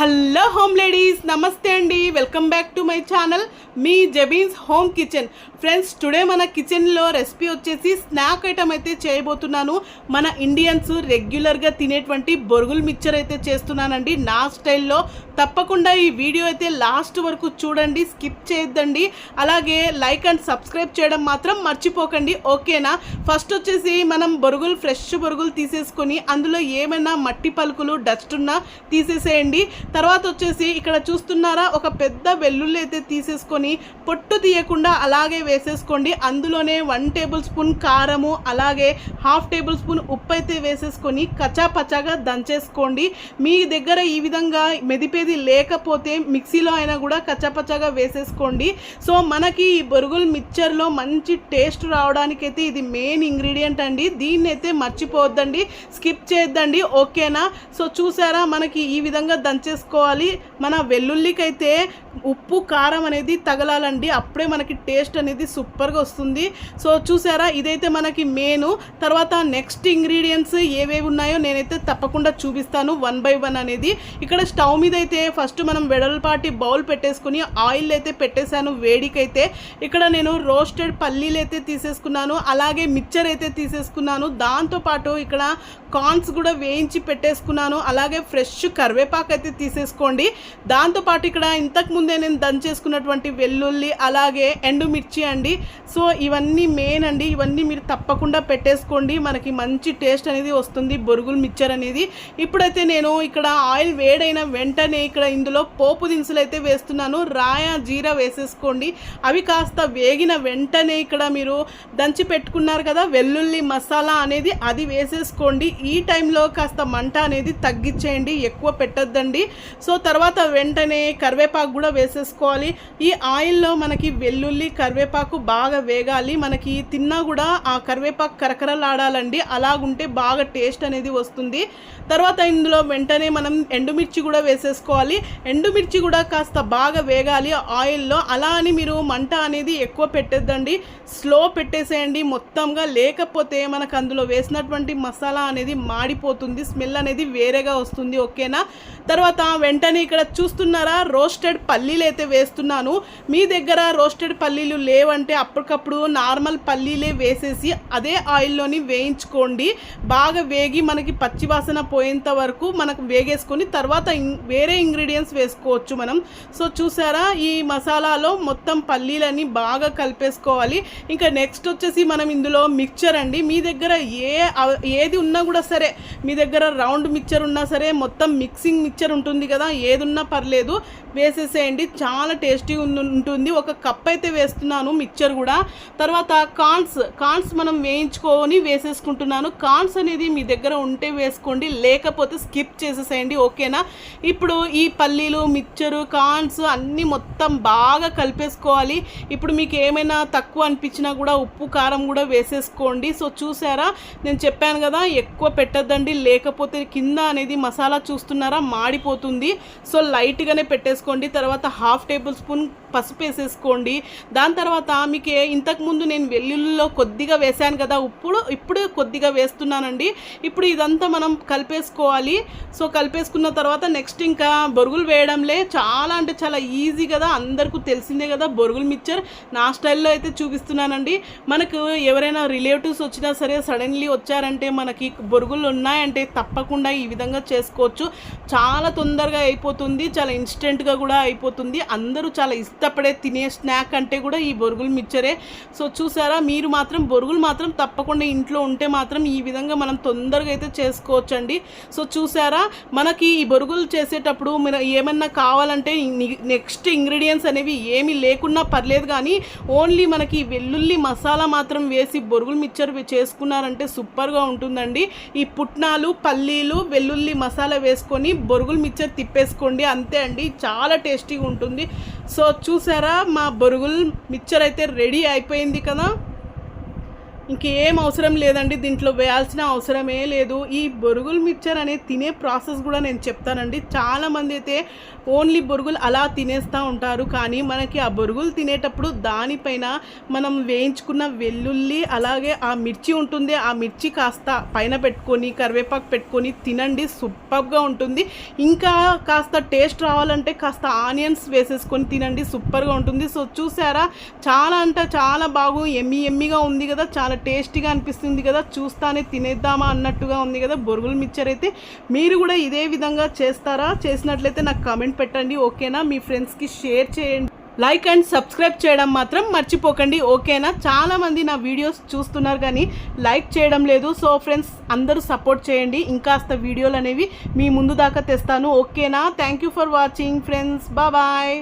Hello home ladies నమస్తే అండి. Welcome back to my channel. Me Jabeen's home kitchen. Friends today మన కిచెన్లో recipe వచ్చేసి స్నాక్ ఐటమ్ అయితే చేయబోతున్నాను. మన ఇండియన్స్ రెగ్యులర్గా తినేటువంటి బొరుగుల్ మిక్చర్ అయితే చేస్తున్నానండి. నా స్టైల్లో తప్పకుండా ఈ వీడియో అయితే లాస్ట్ వరకు చూడండి స్కిప్ చేయొద్దండి. అలాగే లైక్ అండ్ సబ్స్క్రైబ్ చేయడం మాత్రం మర్చిపోకండి. ఓకేనా? ఫస్ట్ వచ్చేసి మనం బొరుగులు ఫ్రెష్ బొరుగులు తీసేసుకొని అందులో ఏమైనా మట్టి పలుకులు డస్ట్ ఉన్నా తీసేసేయండి. తర్వాత వచ్చేసి ఇక్కడ చూస్తున్నారా ఒక పెద్ద వెల్లుల్లి అయితే తీసేసుకొని పొట్టు తీయకుండా అలాగే వేసేసుకోండి. అందులోనే వన్ టేబుల్ స్పూన్ కారము అలాగే హాఫ్ టేబుల్ స్పూన్ ఉప్పు అయితే వేసేసుకొని కచాపచాగా దంచేసుకోండి. మీ దగ్గర ఈ విధంగా మెదిపేది లేకపోతే మిక్సీలో అయినా కూడా కచ్చా వేసేసుకోండి. సో మనకి ఈ బొరుగుల మిక్చర్లో మంచి టేస్ట్ రావడానికైతే ఇది మెయిన్ ఇంగ్రీడియంట్ అండి. దీన్ని అయితే మర్చిపోవద్దండి స్కిప్ చేయొద్దండి. ఓకేనా? సో చూసారా? మనకి ఈ విధంగా దంచేసుకోవాలి మన వెల్లుల్లికైతే ఉప్పు కారం అనేది తగలాలండి. అప్పుడే మనకి టేస్ట్ అనేది సూపర్గా వస్తుంది. సో చూసారా? ఇదైతే మనకి మెయిన్. తర్వాత నెక్స్ట్ ఇంగ్రీడియంట్స్ ఏవేవి ఉన్నాయో నేనైతే తప్పకుండా చూపిస్తాను వన్ బై వన్ అనేది. ఇక్కడ స్టవ్ మీద అయితే ఫస్ట్ మనం వెడల్పాటి బౌల్ పెట్టేసుకుని ఆయిల్ అయితే పెట్టేశాను వేడికైతే. ఇక్కడ నేను రోస్టెడ్ పల్లీలు అయితే తీసేసుకున్నాను. అలాగే మిక్చర్ అయితే తీసేసుకున్నాను. దాంతోపాటు ఇక్కడ కార్న్స్ కూడా వేయించి పెట్టేసుకున్నాను. అలాగే ఫ్రెష్ కరివేపాకు అయితే తీసేసుకోండి. దాంతోపాటు ఇక్కడ ఇంతకు ముందే నేను దంచేసుకున్నటువంటి వెల్లుల్లి అలాగే ఎండుమిర్చి అండి. సో ఇవన్నీ మెయిన్ అండి. ఇవన్నీ మీరు తప్పకుండా పెట్టేసుకోండి. మనకి మంచి టేస్ట్ అనేది వస్తుంది బొరుగులు మిక్చర్ అనేది. ఇప్పుడైతే నేను ఇక్కడ ఆయిల్ వేడైన వెంటనే ఇక్కడ ఇందులో పోపు దినుసులు అయితే వేస్తున్నాను. రాయ జీరా వేసేసుకోండి. అవి కాస్త వేగిన వెంటనే ఇక్కడ మీరు దంచి పెట్టుకున్నారు కదా వెల్లుల్లి మసాలా అనేది అది వేసేసుకోండి. ఈ టైంలో కాస్త మంట అనేది తగ్గించేయండి. ఎక్కువ పెట్టద్దండి. సో తర్వాత వెంటనే కరివేపాకు కూడా వేసేసుకోవాలి. ఈ ఆయిల్లో మనకి వెల్లుల్లి కరివేపాకు బాగా వేగాలి. మనకి తిన్నా కూడా ఆ కరివేపాకు కరకరలాడాలండి. అలాగుంటే బాగా టేస్ట్ అనేది వస్తుంది. తర్వాత ఇందులో వెంటనే మనం ఎండుమిర్చి కూడా వేసేసుకోవాలి. ఎండుమిర్చి కూడా కాస్త బాగా వేగాలి ఆయిల్లో. అలా అని మీరు మంట అనేది ఎక్కువ పెట్టద్దండి. స్లో పెట్టేసేయండి. మొత్తంగా లేకపోతే మనకు అందులో వేసినటువంటి మసాలా అనేది మాడిపోతుంది. స్మెల్ అనేది వేరేగా వస్తుంది. ఓకేనా? తర్వాత వెంటనే ఇక్కడ చూస్తున్నారా? రోస్టెడ్ పల్లీలు అయితే వేస్తున్నాను. మీ దగ్గర రోస్టెడ్ పల్లీలు లేవంటే అప్పటికప్పుడు నార్మల్ పల్లీలే వేసేసి అదే ఆయిల్లోని వేయించుకోండి. బాగా వేగి మనకి పచ్చివాసన పోయేంత వరకు మనకు వేగేసుకొని తర్వాత వేరే ఇంగ్రీడియంట్స్ వేసుకోవచ్చు మనం. సో చూసారా? ఈ మసాలాలో మొత్తం పల్లీలని బాగా కలిపేసుకోవాలి. ఇంకా నెక్స్ట్ వచ్చేసి మనం ఇందులో మిక్చర్ అండి. మీ దగ్గర ఏ ఏది ఉన్నా కూడా సరే మీ దగ్గర రౌండ్ మిక్చర్ ఉన్నా సరే మొత్తం మిక్సింగ్ మిక్చర్ ఉంటుంది కదా ఏదున్నా పర్లేదు. వేసేసేయండి. చాలా టేస్టీగా ఉంటుంది. ఒక కప్ అయితే వేస్తున్నాను మిక్చర్ కూడా. తర్వాత కాన్స్ కాన్స్ మనం వేయించుకొని వేసేసుకుంటున్నాను. కాన్స్ అనేది మీ దగ్గర ఉంటే వేసుకోండి. లేకపోతే స్కిప్ చేసేసేయండి. ఓకేనా? ఇప్పుడు ఈ పల్లీలు మిక్చరు కాన్స్ అన్నీ మొత్తం బాగా కలిపేసుకోవాలి. ఇప్పుడు మీకు ఏమైనా తక్కువ అనిపించినా కూడా ఉప్పు కారం కూడా వేసేసుకోండి. సో చూసారా? నేను చెప్పాను కదా ఎక్కువ పెట్టద్దండి. లేకపోతే కింద అనేది మసాలా చూస్తున్నారా? మాడిపోతుంది. సో లైట్గానే పెట్టేసుకోండి. తర్వాత హాఫ్ టేబుల్ స్పూన్ పసుపు వేసేసుకోండి. దాని తర్వాత మీకు ఇంతకుముందు నేను వెల్లుల్లిలో కొద్దిగా వేసాను కదా ఇప్పుడు ఇప్పుడు కొద్దిగా వేస్తున్నానండి. ఇప్పుడు ఇదంతా మనం కలిపేసుకోవాలి. సో కలిపేసుకున్న తర్వాత నెక్స్ట్ ఇంకా బొరుగులు వేయడంలే. చాలా అంటే చాలా ఈజీ కదా అందరికీ తెలిసిందే కదా బొరుగులు మిక్చర్. నా స్టైల్లో అయితే చూపిస్తున్నానండి. మనకు ఎవరైనా రిలేటివ్స్ వచ్చినా సరే సడన్లీ వచ్చారంటే మనకి బొరుగులు ఉన్నాయంటే తప్పకుండా ఈ విధంగా చేసుకోవచ్చు. చాలా తొందరగా అయిపోతుంది చాలా ఇన్స్టెంట్గా కూడా అయిపోతుంది. అందరూ చాలా ఇష్టపడే తినే స్నాక్ అంటే కూడా ఈ బొరుగులు మిక్చరే సో చూసారా? మీరు మాత్రం బొరుగులు మాత్రం తప్పకుండా ఇంట్లో ఉంటే మాత్రం ఈ విధంగా మనం తొందరగా అయితే చేసుకోవచ్చండి. సో చూసారా? మనకి ఈ బొరుగులు చేసేటప్పుడు మన ఏమన్నా కావాలంటే నెక్స్ట్ ఇంగ్రీడియంట్స్ అనేవి ఏమీ లేకున్నా పర్లేదు కానీ ఓన్లీ మనకి వెల్లుల్లి మసాలా మాత్రం వేసి బొరుగులు మిక్చర్ చేసుకున్నారంటే సూపర్గా ఉంటుందండి. ఈ పుట్నాలు పల్లీలు వెల్లుల్లి మసాలా వేసుకొని బొరుగులు మిక్చర్ తిప్పేసుకోండి. అంతే అండి. చాలా టేస్టీగా ఉంటుంది. సో చూసారా మా బొరుగులు? మిక్చర్ అయితే రెడీ అయిపోయింది కదా? ఇంకేం అవసరం లేదండి దీంట్లో వేయాల్సిన అవసరమే లేదు. ఈ బొరుగులు మిక్చర్ అనేది తినే ప్రాసెస్ కూడా నేను చెప్తానండి. చాలామంది అయితే ఓన్లీ బొరుగులు అలా తినేస్తూ ఉంటారు. కానీ మనకి ఆ బొరుగులు తినేటప్పుడు దానిపైన మనం వేయించుకున్న వెల్లుల్లి అలాగే ఆ మిర్చి ఉంటుంది. ఆ మిర్చి కాస్త పైన పెట్టుకొని కరివేపాకు పెట్టుకొని తినండి. సూపర్గా ఉంటుంది. ఇంకా కాస్త టేస్ట్ రావాలంటే కాస్త ఆనియన్స్ వేసేసుకొని తినండి. సూపర్గా ఉంటుంది. సో చూసారా? చాలా అంటే చాలా బాగు. ఎమ్మి ఎమ్మిగా ఉంది కదా. చాలా టేస్టీగా అనిపిస్తుంది కదా చూస్తానే తినేద్దామా అన్నట్టుగా ఉంది కదా బొరుగుల మిక్చర్ అయితే. మీరు కూడా ఇదే విధంగా చేస్తారా? చేసినట్లయితే నాకు కమెంట్ పెట్టండి ఓకేనా? మీ ఫ్రెండ్స్కి షేర్ చేయండి. లైక్ అండ్ సబ్స్క్రైబ్ చేయడం మాత్రం మర్చిపోకండి ఓకేనా? చాలామంది నా వీడియోస్ చూస్తున్నారు కానీ లైక్ చేయడం లేదు. సో ఫ్రెండ్స్ అందరూ సపోర్ట్ చేయండి. ఇంకాస్త వీడియోలు అనేవి మీ ముందు దాకా తెస్తాను ఓకేనా? Thank you for watching friends. Bye